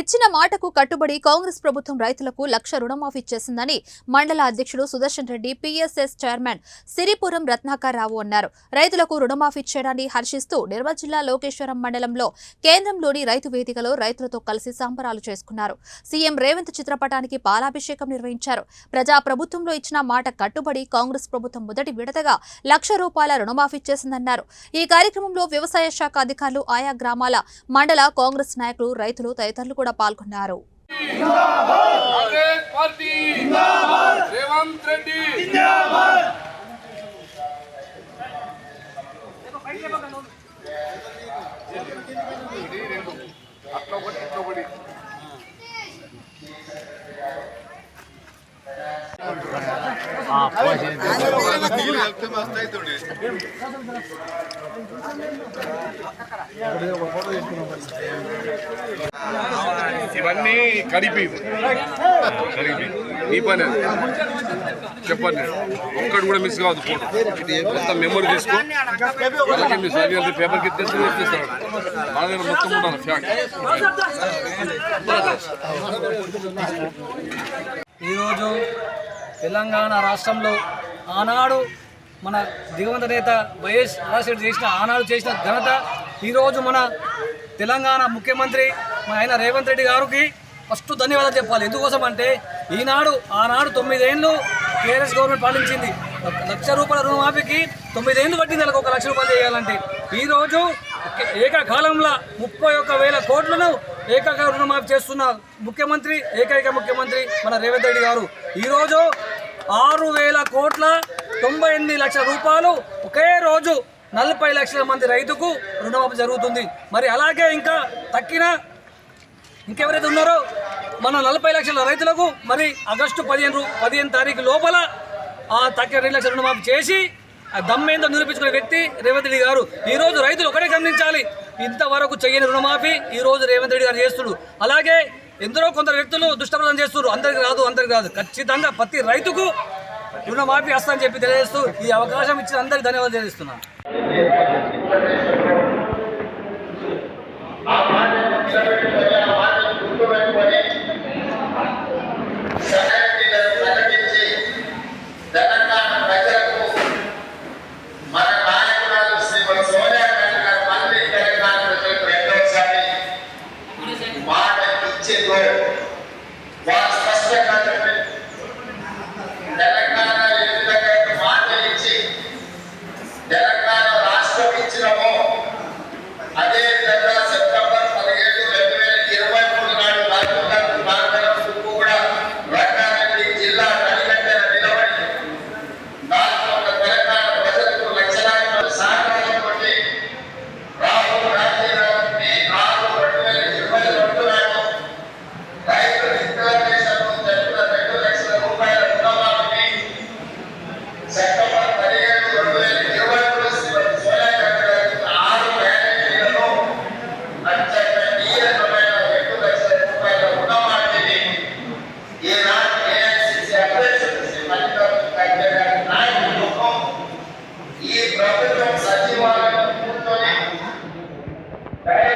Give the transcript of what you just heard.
ఇచ్చిన మాటకు కట్టుబడి కాంగ్రెస్ ప్రభుత్వం రైతులకు లక్ష రుణమాఫీ చేసిందని మండల అధ్యక్షుడు సుదర్శన్ రెడ్డి పీఎస్ఎస్ చైర్మన్ సిరిపురం రత్నాకర్ రావు అన్నారు. రైతులకు రుణమాఫీ చేయడాన్ని హర్షిస్తూ నిర్మల్ జిల్లా లోకేశ్వరం మండలంలో కేంద్రంలోని రైతు వేదికలో రైతులతో కలిసి సంబరాలు చేసుకున్నారు. సీఎం రేవంత్ చిత్రపటానికి పాలాభిషేకం నిర్వహించారు. ప్రజా ప్రభుత్వంలో ఇచ్చిన మాట కట్టుబడి కాంగ్రెస్ ప్రభుత్వం మొదటి విడతగా లక్ష రూపాయల రుణమాఫీ చేసిందన్నారు. ఈ కార్యక్రమంలో వ్యవసాయ శాఖ అధికారులు ఆయా గ్రామాల మండల కాంగ్రెస్ నాయకులు రైతులు తదితరులు కూడా పాల్గొన్నారు. రేవంత్ రెడ్డి అట్లా ఒకటి ఇట్లా ఒకటి ఇవన్నీ కడిపి కడిపి నీ పని చెప్పండి. ఒక్కడు కూడా మిస్ కావద్దు ఫోటో. మొత్తం మెమరీ తీసుకో. అలాగే మిస్ అది పేపర్కి తెచ్చి ఇస్తాడు మన దగ్గర మొత్తం ఉండాలి ఫ్యాక్ట్. ఈరోజు తెలంగాణ రాష్ట్రంలో ఆనాడు మన దిగవంత నేత వైఎస్ రాజశేఖర్ చేసిన ఆనాడు చేసిన ఘనత ఈరోజు మన తెలంగాణ ముఖ్యమంత్రి మన ఆయన రేవంత్ రెడ్డి గారికి ఫస్ట్ ధన్యవాదాలు చెప్పాలి. ఎందుకోసం అంటే ఈనాడు ఆనాడు తొమ్మిదేళ్ళు టీఆర్ఎస్ గవర్నమెంట్ పాలించింది లక్ష రూపాయల రుణమాఫీకి తొమ్మిదేళ్ళు పట్టింది నెలకు ఒక లక్ష రూపాయలు చేయాలంటే. ఈరోజు ఏకకాలంలో ముప్పై ఒక్క వేల కోట్లను ఏకైక రుణమాఫీ చేస్తున్న ముఖ్యమంత్రి ఏకైక ముఖ్యమంత్రి మన రేవంత్ రెడ్డి గారు. ఈరోజు ఆరు వేల కోట్ల తొంభై ఎనిమిది లక్షల రూపాయలు ఒకే రోజు నలభై లక్షల మంది రైతుకు రుణమాఫీ జరుగుతుంది. మరి అలాగే ఇంకా తక్కిన ఇంకెవరైతే ఉన్నారో మన నలభై లక్షల రైతులకు మరి ఆగస్టు పదిహేను పదిహేను తారీఖు లోపల ఆ తక్కిన రెండు లక్షల రుణమాఫీ చేసి ఆ దమ్మేందో నిరూపించుకునే వ్యక్తి రేవంత్ రెడ్డి గారు. ఈరోజు రైతులు ఒకటే గమనించాలి. ఇంతవరకు చేయని రుణమాఫీ ఈరోజు రేవంత్ రెడ్డి గారు చేస్తుడు. అలాగే ఎందరో కొందరు వ్యక్తులు దుష్టప్రదం చేస్తున్నారు. అందరికి రాదు అందరికి రాదు. ఖచ్చితంగా ప్రతి రైతుకు రుణమాఫీ వస్తుందని చెప్పి తెలియజేస్తూ ఈ అవకాశం ఇచ్చిన అందరికి ధన్యవాదాలు తెలియజేస్తున్నాను.